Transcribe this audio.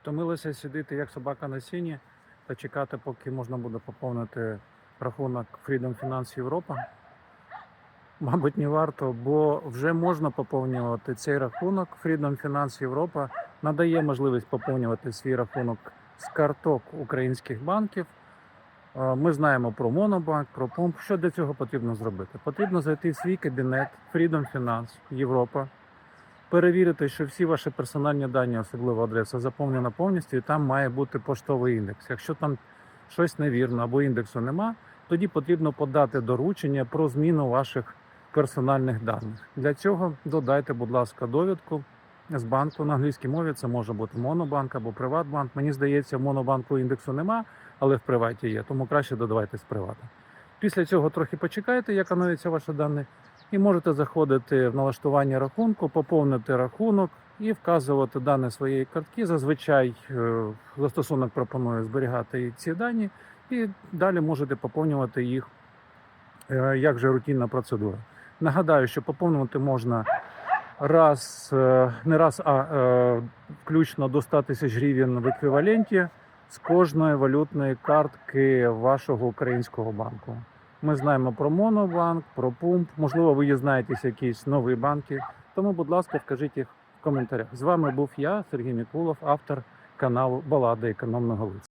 Втомилися сидіти як собака на сіні та чекати, поки можна буде поповнити рахунок Freedom Finance Європа. Мабуть, не варто, бо вже можна поповнювати цей рахунок. Freedom Finance Європа надає можливість поповнювати свій рахунок з карток українських банків. Е, Ми знаємо про Монобанк, про Пумп. Що для цього потрібно зробити? Потрібно зайти в свій кабінет Freedom Finance Європа, перевірити, що всі ваші персональні дані, особливо адреса, заповнена повністю, і там має бути поштовий індекс. Якщо там щось невірно або індексу нема, тоді потрібно подати доручення про зміну ваших персональних даних. Для цього додайте, будь ласка, довідку з банку на англійській мові. Це може бути Монобанк або Приватбанк. Мені здається, в Монобанку індексу нема, але в приваті є, тому краще додавайте з привата. Після цього трохи почекайте, як оновляться ваші дані, і можете заходити в налаштування рахунку, поповнити рахунок і вказувати дані своєї картки. Зазвичай е, застосунок пропонує зберігати ці дані, і далі можете поповнювати їх е, як же рутинна процедура. Нагадаю, що поповнювати можна раз, е, не раз, а включно до 100 тисяч гривень в еквіваленті з кожної валютної картки вашого українського банку. Ми знаємо про Монобанк, про Пумп. Можливо, ви дізнаєтесь якісь нові банки. Тому, будь ласка, вкажіть їх в коментарях. З вами був я, Сергій Мікулов, автор каналу Балади економного лиця.